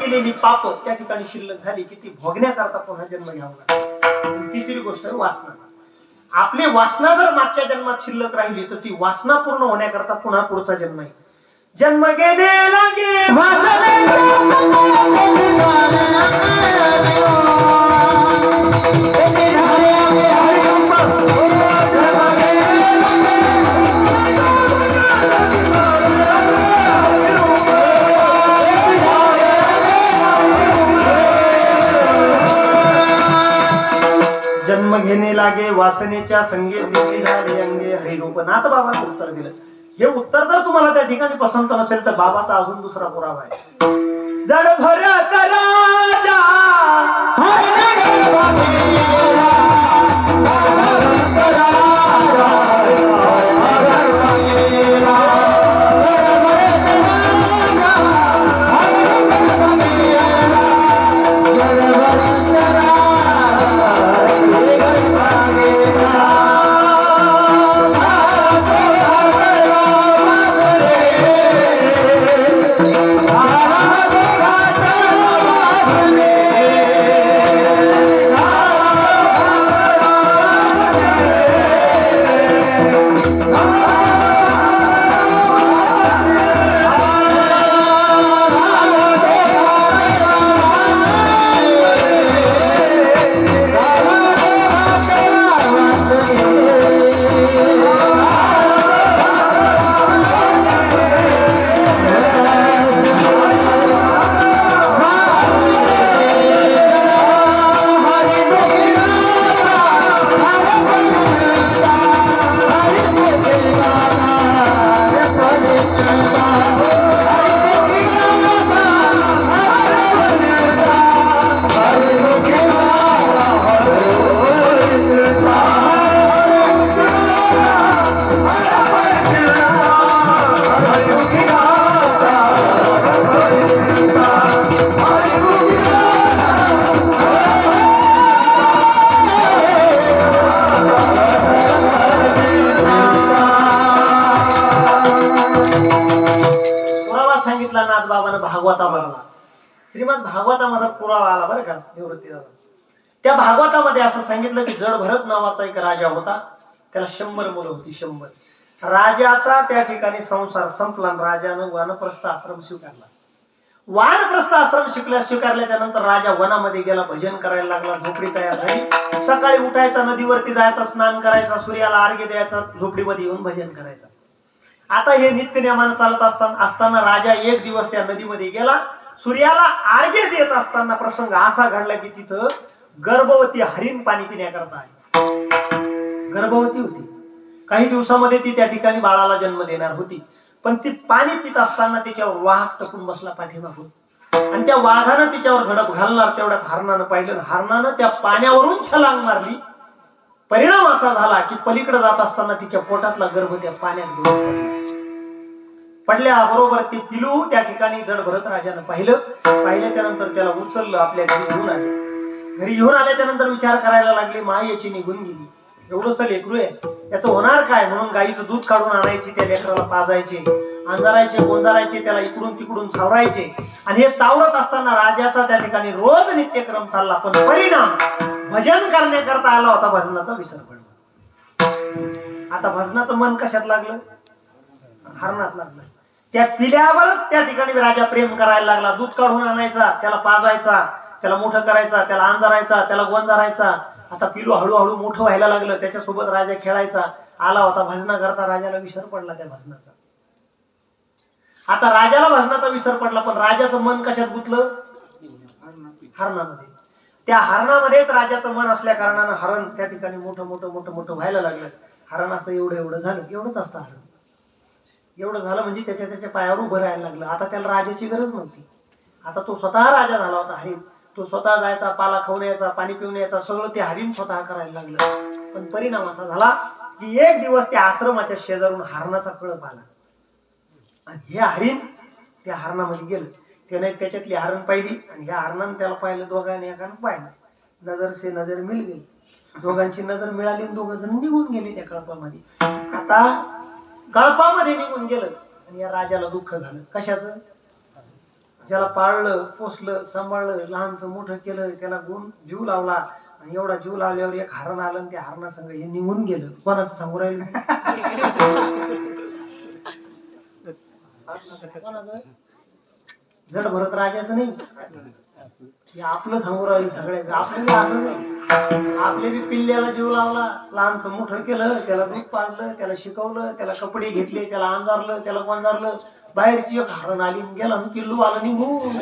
केलेली पाप त्या ठिकाणी शिल्लक झाली की ती भोगण्याकरता पुन्हा जन्म घ्यावा लागतो. तिसरी गोष्ट वासना. आपली वासना जर मागच्या जन्मात शिल्लक राहिली तर ती वासना पूर्ण होण्याकरता पुन्हा पुढचा जन्म आहे. जन्म घेणे लागे जन्म घेणे लागे वासनेच्या संगीत देखील झाले अंगे. हरिरूप नाथ उत्तर दिलं. हे उत्तर जर तुम्हाला त्या ठिकाणी पसंत नसेल तर बाबाचा अजून दुसरा पुरावा आहे. जड भरत राजा आला झाला. त्या भागवतामध्ये असं सांगितलं की जड भरत नावाचा एक राजा होता. त्याला शंभर मुलं होती शंभर. राजाचा त्या ठिकाणी संसार संपला राजानं वानप्रस्थ आश्रम स्वीकारला. वानप्रस्थ आश्रम शिकल्या स्वीकारल्याच्या नंतर राजा वनामध्ये गेला भजन करायला लागला झोपडी तयार झाली. सकाळी उठायचा नदीवरती जायचा स्नान करायचा सूर्याला अर्घ्य द्यायचा झोपडीमध्ये येऊन भजन करायचं. आता हे नित्य नियमानं चालत असताना असताना राजा एक दिवस त्या नदीमध्ये गेला. सूर्याला आर्घ्य देत असताना प्रसंग असा घडला की तिथं गर्भवती हरिण पाणी पिण्याकरता आहे गर्भवती होती. काही दिवसामध्ये ती त्या ठिकाणी बाळाला जन्म देणार होती. पण ती पाणी पित असताना तिच्यावर वाघ टपून बसला पाठीमागून. आणि त्या वाघानं तिच्यावर झडप घालणार तेवढ्यात हरणानं पाहिलं हरणानं त्या पाण्यावरून छलांग मारली. परिणाम असा झाला की पलीकडे जात असताना तिच्या पोटातला गर्भ त्या पाण्यात पडल्या बरोबर ते पिलू त्या ठिकाणी जड भरत राजानं पाहिलं. पाहिल्याच्या नंतर त्याला उचललं आपल्या घरी घेऊन आले. घरी घेऊन आल्याच्यानंतर विचार करायला लागले माय याची निघून गेली. एवढंसं लेकरू आहे. याचं होणार काय? म्हणून गाईचं दूध काढून आणायची त्या लेकराला पाजायचे अंधारायचे गोंधारायचे त्याला इकडून तिकडून सावरायचे. आणि हे सावरत असताना राजाचा त्या ठिकाणी रोज नित्यक्रम चालला पण परिणाम भजन करण्याकरता आला होता भजनाचा विसर पडला. आता भजनाचं मन कशात लागलं? हरणात लागलं. त्या पिल्यावर त्या ठिकाणी राजा प्रेम करायला लागला. दूध काढून आणायचा त्याला पाजायचा त्याला मोठं करायचा त्याला अंधारायचा त्याला गोंजारायचा आता पिलू हळूहळू मोठं व्हायला लागलं. त्याच्यासोबत राजा खेळायचा. आला होता भजना करता राजाला विसर पडला त्या भजनाचा. आता राजाला भजनाचा विसर पडला पण राजाचं मन कशात गुतलं? हरणामध्ये. त्या हरणामध्येच राजाचं मन असल्या कारणानं हरण त्या ठिकाणी मोठं मोठं मोठं मोठं व्हायला लागलं. हरण असं एवढं एवढं झालं. एवढंच असतं हरण. एवढं झालं म्हणजे त्याच्या त्याच्या पायावर उभं राहायला लागलं. आता त्याला राजाची गरज नव्हती. आता तो स्वतः राजा झाला होता हरिण तो स्वतः जायचा पाला खाऊन यायचा पाणी पिऊन यायचा सगळं ते हरिण स्वतः करायला लागलं. पण परिणाम असा झाला की एक दिवस त्या आश्रमाच्या शेजारून हरणाचा कळप आला. आणि हे हरिण त्या हरणामध्ये गेलं. त्याने त्याच्यातली हरण पाहिली आणि ह्या हरणानं त्याला पाहिलं दोघांनी एकानं पाहिलं. नजर से नजर मिल गेली दोघांची नजर मिळाली आणि दोघ जण निघून गेले त्या कळपामध्ये. आता गळपामध्ये निघून गेलं. आणि या राजाला दुःख झालं. कशाचं? ज्याला पाळलं पोसलं सांभाळलं लहानचं मोठं केलं त्याला गुण जीव लावला. आणि एवढा जीव लावल्यावर एक हरण आलं आणि त्या हरणासंग हे निघून गेलं. कोणाचं सांगू राहिलं जड भरत राजाचं नाही. हे आपलं सांगू राहिलं सगळ्याचं. आपलं असं नाही. आपले बी पिल्ल्याला जीव लावला. लहानच मोठं केलं त्याला दूध पाजलं त्याला शिकवलं त्याला कपडे घेतले त्याला अंजारलं त्याला वंजारलं. बाहेरची एक हरण आली गेला किल्लू पिल्लू आला निघून.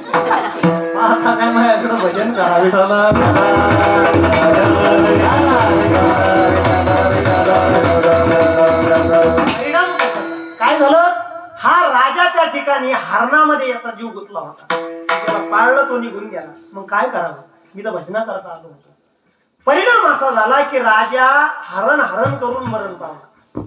आता काय माझ्याकडे भजन करावे काय झालं? हा राजा त्या ठिकाणी हरणामध्ये याचा जीव गुतला होता. त्याला पाळलं तो निघून गेला. मग काय करावं? मी तर भजना करता आलो होतो. परिणाम असा झाला की राजा हरण हरण करून मरण पावला.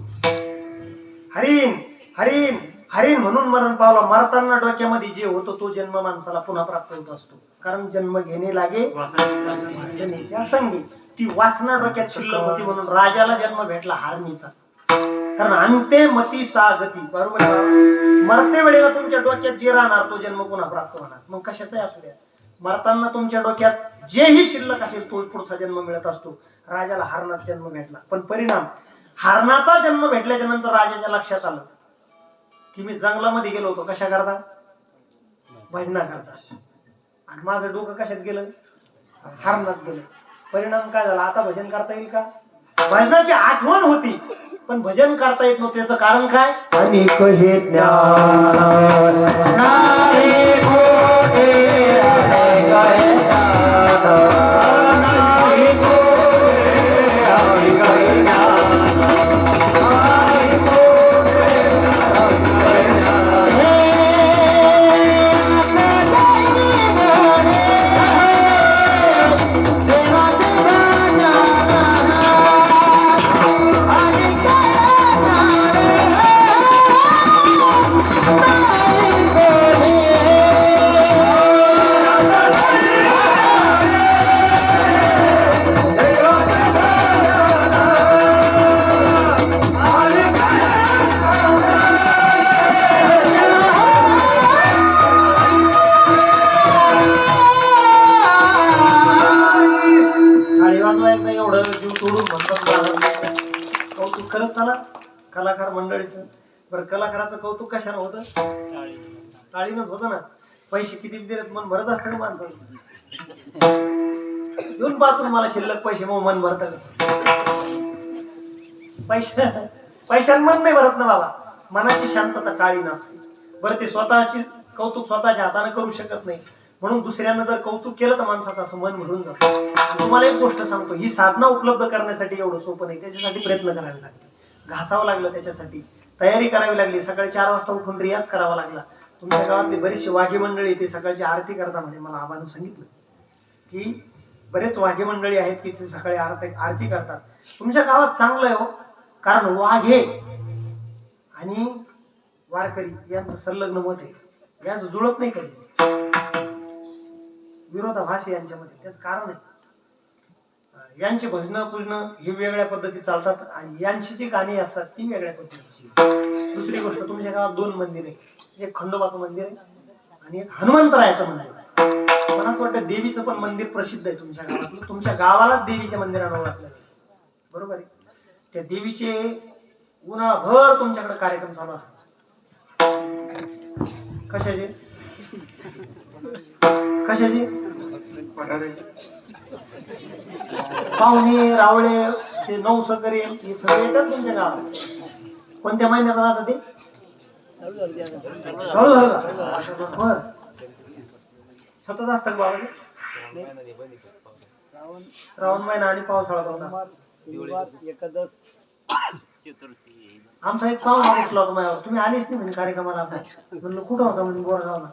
हरिण हरिण हरिण म्हणून मरण पावला. मरताना डोक्यामध्ये जे होतं तो जन्म माणसाला पुन्हा प्राप्त होत असतो. कारण जन्म घेणे लागे त्या संगी. ती वासना डोक्यात शिल्लक होती म्हणून राजाला जन्म भेटला हारणीचा. कारण अंते मती सा गती बरोबर मरते वेळेला तुमच्या डोक्यात जे राहणार तो जन्म पुन्हा प्राप्त होणार. मग कशाचाही असू द्या. मरताना तुमच्या डोक्यात जेही शिल्लक असेल तो पुढचा जन्म मिळत असतो. राजाला हारणात जन्म भेटला. पण परिणाम हारणाचा जन्म भेटल्याच्या नंतर राजाच्या लक्षात आलं. की मी जंगलामध्ये गेलो होतो. कशा करता? भजना करता आणि माझं डोकं कशात गेलं? हारणात गेलं. परिणाम काय झाला? आता भजन करता येईल का? भजनाची आठवण होती. पण भजन करता येत नव्हतं. त्याचं कारण काय? आणि हे Narayana खरंच चला कलाकार मंडळीचं. बरं कलाकाराचं कौतुक कशानं होतं? टाळीनच होतं ना. पैसे किती दिलेत मन भरत असतं ना माणसाचं येऊन पाहतो मला शिल्लक पैसे मग मन भरत पैसे पैशान मन नाही भरत ना बाबा. मनाची शांतता टाळी नसते. बरं ते स्वतःची कौतुक स्वतःच्या हाताने करू शकत नाही. म्हणून दुसऱ्यानं जर कौतुक केलं तर माणसाचं असं मन भरून जातं. तुम्हाला एक गोष्ट सांगतो ही साधना उपलब्ध करण्यासाठी एवढं सोपं नाही त्याच्यासाठी प्रयत्न करावे लागले. घासावं लागलं त्याच्यासाठी तयारी करावी लागली सकाळी चार वाजता उठून रियाज करावा लागला. तुमच्या गावातली बरीचशी वाघी मंडळी ते सकाळची आरती करता म्हणे मला आबानं सांगितलं की बरेच वाघे मंडळी आहेत की ते सकाळी आरती आरती करतात. तुमच्या गावात चांगलं आहे हो कारण वाघे आणि वारकरी यांचं संलग्न मत आहे. यांचं जुळत नाही कधी. विरोधाभास यांच्यामध्ये. त्याच कारण आहे. यांचे यांची भजनं पूजनं ही वेगळ्या पद्धती चालतात आणि यांची जी गाणी असतात ती वेगळ्या पद्धतीची दुसरी गोष्ट तुमच्या गावात दोन मंदिर आहे एक खंडोबाचं मंदिर आहे आणि एक हनुमंतरायाचं मंदिर आहे. मला असं वाटतं देवीचं पण मंदिर प्रसिद्ध आहे तुमच्या गावात तुमच्या गावालाच देवीच्या मंदिरानं ओळखलं बरोबर आहे? त्या देवीचे उन्हाभर तुमच्याकडे कार्यक्रम चालू असतात. कशाचे? कशाचे? पाहुणे रावळे ते नऊ सकरे हे सगळे येतात तुमच्या गावात? कोणत्या महिन्यात राहतात ते? सतत असतात बाबा ते? श्रावण महिना आणि पावसाळा करतात एकादश चतुर्थी आमचा एक पाहुणा बसला होता माझ्यावर. तुम्ही आलेच नाही म्हणजे कार्यक्रमाला म्हणलं कुठं होता म्हणजे बोरगावला?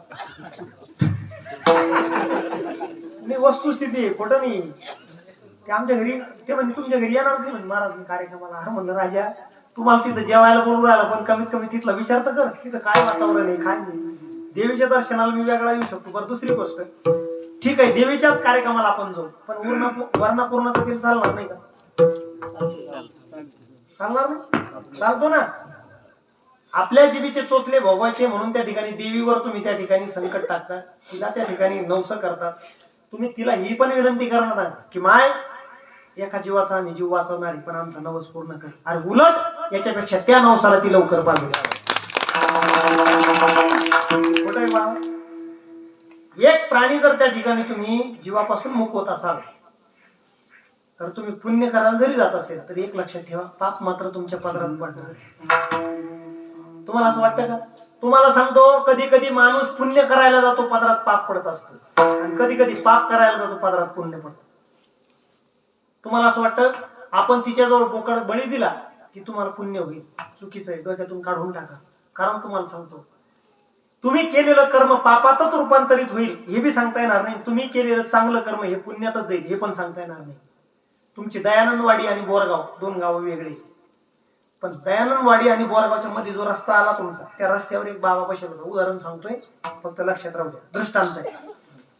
मी वस्तुस्थिती आहे, खोटं नाही ते आमच्या घरी ते म्हणजे तुमच्या घरी येणार नाही म्हणजे महाराज मी कार्यक्रमाला अरे म्हणलं राजा तुम्हाला तिथं जेवायला बोलू राहिला पण कमीत कमी तिथला विचार तर कर तिथं काय वातावरण आहे काय नाही. देवीच्या दर्शनाला मी वेगळा येऊ शकतो बरं दुसरी गोष्ट. ठीक आहे देवीच्याच कार्यक्रमाला आपण जाऊ पण उर्ण वर्णा तेल चालणार नाही का? चालणार नाही? चालतो ना. आपल्या जीवीचे चोचले भोगायचे म्हणून त्या ठिकाणी देवीवर तुम्ही त्या ठिकाणी संकट टाकता तिला त्या ठिकाणी नवस करतात तुम्ही तिला ही पण विनंती करणार आहात की माय एका जीवाचा आणि जीव वाचवणारी पण आमचा नवस पूर्ण कर. अरे उलट याच्यापेक्षा त्या नवसाला ती लवकर पाहिजे कुठे बा एक प्राणी जर त्या ठिकाणी तुम्ही जीवापासून मुक्त होत असाल तर तुम्ही पुण्य करायला जरी जात असेल तर एक लक्षात ठेवा पाप मात्र तुमच्या पदरात पडणार. तुम्हाला असं वाटतं का? तुम्हाला सांगतो कधी कधी माणूस पुण्य करायला जातो पदरात पाप पडत असतो. आणि कधी कधी पाप करायला जातो पदरात पुण्य पडत. तुम्हाला असं वाटतं आपण तिच्याजवळ बोकड बळी दिला की तुम्हाला पुण्य होईल. चुकीचं आहे डोक्यातून काढून टाका. कारण तुम्हाला सांगतो तुम्ही केलेलं कर्म पापातच रूपांतरित होईल हे बी सांगता येणार नाही. तुम्ही केलेलं चांगलं कर्म हे पुण्यातच जाईल हे पण सांगता येणार नाही. तुमची दयानंदवाडी आणि बोरगाव दोन गावं वेगळी. पण दयानंदवाडी आणि बोरगावच्या मध्ये जो रस्ता आला तुमचा त्या रस्त्यावर एक बाबा बसला होता. उदाहरण सांगतोय फक्त लक्षात राहू द्या. दृष्टांत आहे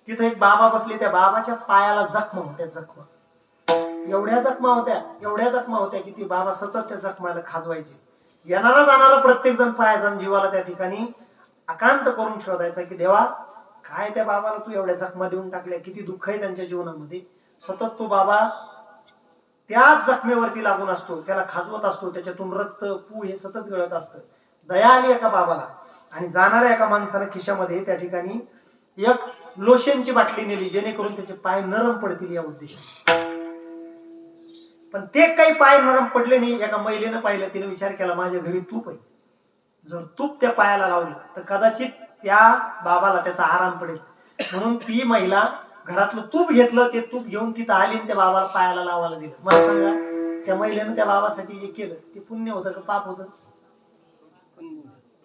तिथे एक बाबा बसले त्या बाबाच्या पायाला जखमा होत्या जखमा. एवढ्या जखमा होत्या एवढ्या जखमा होत्या की ती बाबा सतत त्या जखमाला खाजवायचे. येणारा जाणारा प्रत्येक जण पायाचा जीवाला त्या ठिकाणी आकांत करून शोधायचा की देवा काय त्या बाबाला तू एवढ्या जखमा देऊन टाकल्या? किती दुःख आहे त्यांच्या जीवनामध्ये. सतत तो बाबा त्याच जखमेवरती लागून असतो त्याला खाजवत असतो त्याच्यातून रक्त पू हे सतत गळत असतं. दया आली एका बाबाला आणि जाणाऱ्या एका माणसानं खिशामध्ये त्या ठिकाणी एक लोशनची बाटली नेली जेणेकरून त्याचे पाय नरम पडतील या उद्देशाने. पण ते काही पाय नरम पडले नाही एका महिलेनं पाहिलं तिने विचार केला माझ्या घरी तूप आहे. जर तूप त्या पायाला लावलं तर कदाचित त्या बाबाला त्याचा आराम पडेल. म्हणून ती महिला घरातलं तूप घेतलं ते तूप घेऊन तिथं आली आणि त्या बाबाला पायाला लावायला दिलं. मला सांगा त्या महिलेनं त्या बाबासाठी जे केलं ते पुण्य होतं का पाप होतं?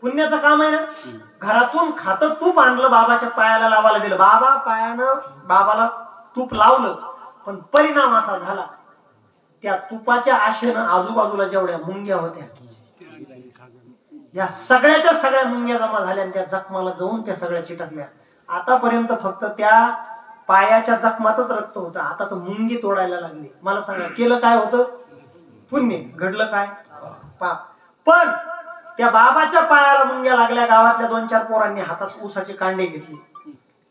पुण्याचं काम आहे ना? घरातून खात तूप आणलं बाबाच्या पायाला लावायला दिलं. बाबा पायानं बाबाला तूप लावलं पण परिणाम असा झाला त्या तुपाच्या आशेनं आजूबाजूला जेवढ्या मुंग्या होत्या या सगळ्याच्या सगळ्या मुंग्या जमा झाल्या आणि त्या जखमाला जाऊन त्या सगळ्या चिटकल्या. आतापर्यंत फक्त त्या पायाच्या जखमाचंच रक्त होतं. आता तर मुंगी तोडायला लागली. मला सांगा केलं काय होतं? पुण्य. घडलं काय? पाप. पण त्या बाबाच्या पायाला मुंग्या लागल्या. गावातल्या दोन चार पोरांनी हातात ऊसाचे कांडे घेतले.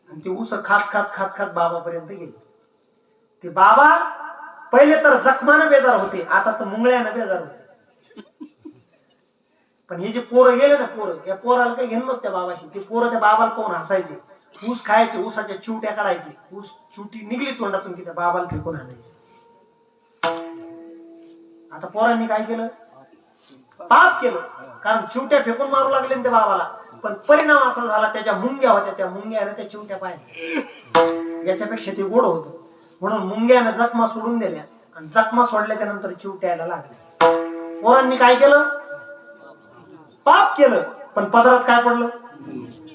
आणि ते ऊस खात खात खात खात बाबापर्यंत गेले. ते बाबा पहिले तर जखमानं बेजार होते. आता तर मुंगळ्यानं बेजार होते. पण हे जे पोरं गेले ना पोरं या पोराला काही घेणं त्या बाबाशी. ते पोरं त्या बाबाला पाहून हसायचे. ऊस खायचे ऊसाच्या चिवट्या काढायचे. ऊस चिवटी निघली तोंडातून की त्या बाबाला फेकून आणायचे. आता पोरांनी काय केलं? पाप केलं. कारण चिवट्या फेकून मारू लागले त्या बाबाला. पण परिणाम असा झाला त्याच्या मुंग्या होत्या. त्या मुंग्याने त्या चिवट्या पाहिल्या. याच्यापेक्षा ते गोड होत. म्हणून मुंग्यानं जखमा सोडून दिल्या आणि जखमा सोडल्याच्या नंतर चिवट्यायला लागल्या. पोरांनी काय केलं? पाप केलं. पण पदरात काय पडलं?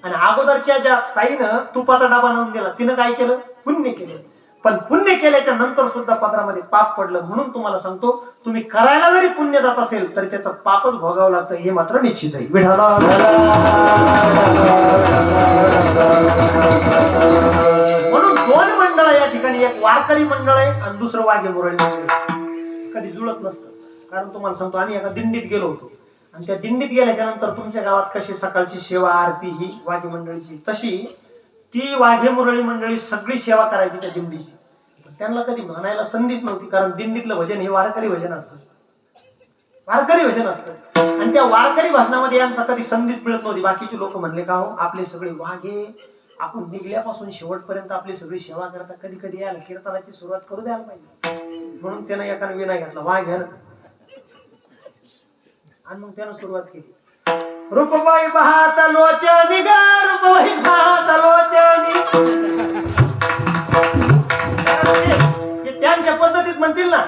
आणि अगोदरच्या ज्या ताईनं तुपाचा डबा नेऊन दिला तिनं काय केलं? पुण्य केलं. पण पुण्य केल्याच्यानंतर सुद्धा पदरामध्ये पाप पडलं म्हणून तुम्हाला सांगतो तुम्ही करायला जरी पुण्य जात असेल तरी त्याचं पापच भोगावं लागतं हे मात्र निश्चित आहे. विठाला म्हणून दोन मंडळ या ठिकाणी एक वारकरी मंडळ आहे आणि दुसरं वाघे मुरळी कधी जुळत नसतं. कारण तुम्हाला सांगतो आम्ही एका दिंडीत गेलो होतो. आणि त्या दिंडीत गेल्याच्यानंतर तुमच्या गावात कशी सकाळची सेवा आरती ही वाघे मंडळीची? तशी ती वाघे मुरळी मंडळी सगळी सेवा करायची त्या दिंडीची. त्यांना कधी म्हणायला संधीच नव्हती कारण दिंडीतलं भजन हे वारकरी भजन असतं. वारकरी भजन असतं. आणि त्या वारकरी भजनामध्ये यांचा कधी संधीच मिळत नव्हती. बाकीचे लोक म्हणले का हो आपले सगळे वाघे आपण निघल्यापासून शेवटपर्यंत आपली सगळी सेवा करता कधी कधी यायला कीर्तनाची सुरुवात करू द्यायला पाहिजे. म्हणून त्यानं एकानं विना घेतला वाघ घ्या आणि मग त्यानं सुरुवात केली. रूपबाई पाहत लोचनी गा रूपबाई पाहत लोचनी त्यांच्या पद्धतीत म्हणतील ना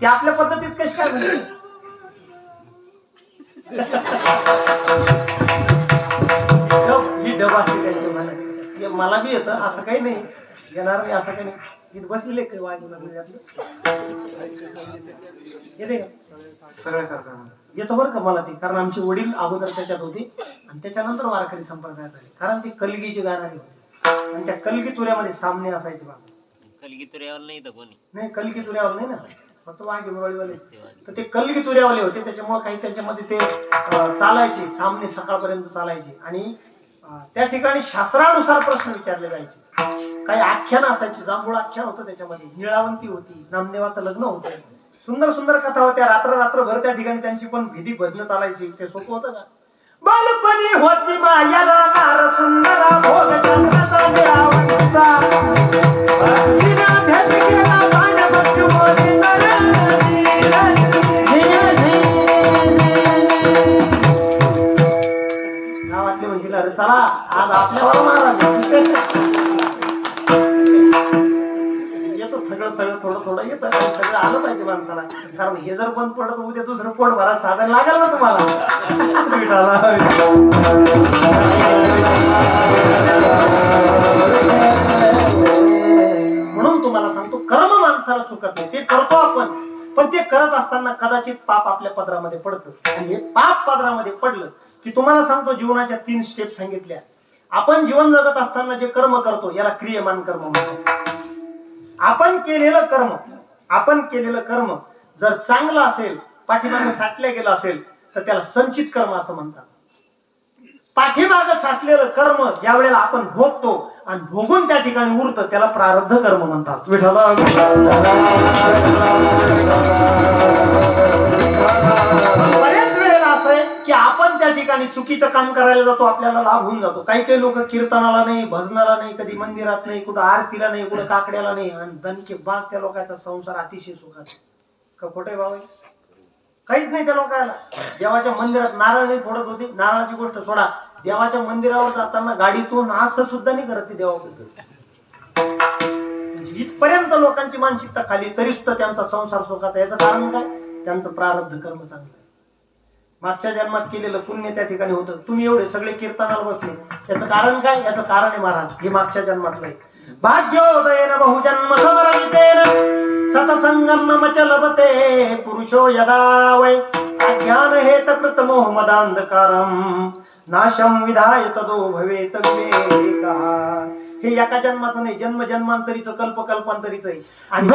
ते आपल्या पद्धतीत कशी काय म्हणतील? ही डब असते त्यांच्या मला बी येतं असं काही नाही. येणार नाही असं काही नाही. इथं बसलेले काही वाजी लागले येते का? सगळं करताना येतो बरं का मला ते कारण आमचे वडील अगोदर त्याच्यात होते. आणि त्याच्यानंतर वारकरी संप्रदायात आले. कारण ती कलगीची गाणारी होती आणि त्या कलगी तुऱ्यामध्ये सामने असायचे बाबा कलगी तुऱ्यावर नाही तर कोणी? नाही कलगी तुऱ्यावर नाही ना. फक्त वाघे मुरळीवाले. तर ते कलगी तुऱ्यावाले होते. त्याच्यामुळे काही त्यांच्यामध्ये ते अं, चालायचे. सामने सकाळपर्यंत चालायचे. आणि अं, त्या ठिकाणी शास्त्रानुसार प्रश्न विचारले जायचे. काही आख्यान असायची जांभूळ आख्यान होतं त्याच्यामध्ये. निळावंती होती नामदेवाचं लग्न होतं. सुंदर सुंदर कथा होत्या. रात्र रात्रभर त्या ठिकाणी त्यांची पण भीती भजन चालायची. ते सोपं होतं का? बालपणी होती माया सुंदर सुंदरा माणसाला कारण हे जर बंद पडलं तर उद्या दुसरं पोट भरा साधन लागेल ना तुम्हाला? म्हणून तुम्हाला सांगतो कर्म माणसाला चुकत नाही. ते करतो आपण पण ते करत असताना कदाचित पाप आपल्या पदरामध्ये पडतं. आणि हे पाप पदरामध्ये पडलं की तुम्हाला सांगतो जीवनाच्या तीन स्टेप सांगितल्या. आपण जीवन जगत असताना जे कर्म करतो याला क्रियमान कर्म म्हणतो. आपण केलेलं कर्म आपण केलेलं कर्म जर चांगलं असेल पाठीमागे साठलं गेलं असेल तर त्याला संचित कर्म असं म्हणतात. पाठीमागं साठलेलं कर्म ज्या वेळेला आपण भोगतो आणि भोगून त्या ठिकाणी उरतं त्याला प्रारब्ध कर्म म्हणतात. विठला असं आहे की आपण त्या ठिकाणी चुकीचं काम करायला जातो आपल्याला लाभ होऊन जातो. काही काही लोक कीर्तनाला नाही भजनाला नाही कधी मंदिरात नाही कुठं आरतीला नाही कुठं काकड्याला नाही. आणि धनके बास त्या लोकांचा संसार अतिशय सुखात का खोटे बाबा काहीच नाही त्या लोकांना. देवाच्या मंदिरात नारळ नाही फोडत होती. नारळाची गोष्ट सोडा. देवाच्या मंदिरावर जाताना गाडीतून असं सुद्धा नाही करत ती देवाबद्दल म्हणजे इथपर्यंत लोकांची मानसिकता खाली तरी सुद्धा त्यांचा संसार सुखाचा याचं कारण काय? त्यांचं प्रारब्ध कर्म चांगलं मागच्या जन्मात केलेलं पुण्य त्या ठिकाणी होतं. तुम्ही एवढे सगळे कीर्तनाला बसले. त्याचं कारण काय? याचं कारण आहे महाराज हे मागच्या जन्मातलं आहे. बहुजन्म समरहितेन सतसंगम लभते पुरुषो यदा वै। अज्ञान हेतकृत मोहमदांधकारम नाशम विधाय तदो भवेत हे एका जन्माचं नाही जन्म जन्मांतरीचं कल्प कल्पांतरीचं आहे. आणि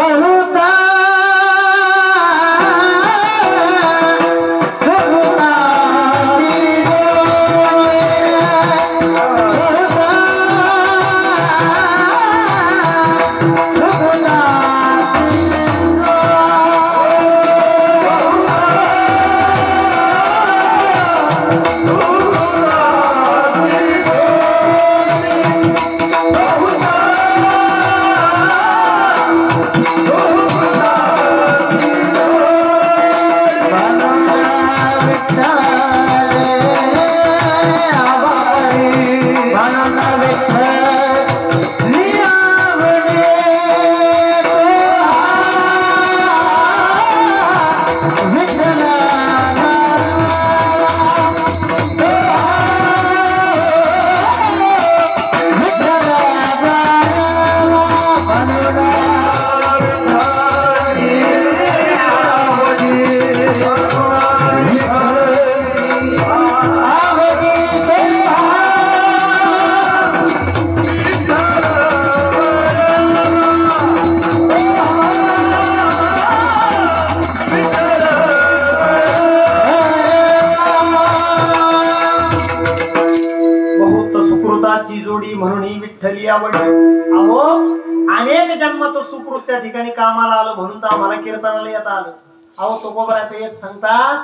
आम्हाला कीर्तनाला येता आलं. अहो तो गोबराचं एक सांगतात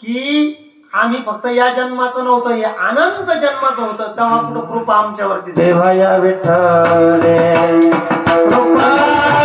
की आम्ही फक्त या जन्माचं नव्हतं हे अनंत जन्माचं होतं. तेव्हा कुठं कृपा आमच्यावरती. देवाया विठ्ठले कृपा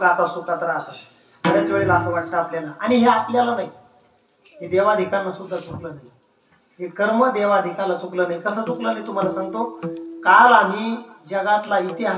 म्हणून आता सुखात राहतात. बऱ्याच वेळेला असं वाटतं आपल्याला. आणि हे आपल्याला नाही. हे देवाधिकांना सुद्धा चुकलं नाही. हे कर्म देवाधिकाला चुकलं नाही. कसं चुकलं नाही? तुम्हाला सांगतो. काल आम्ही जगातला इतिहास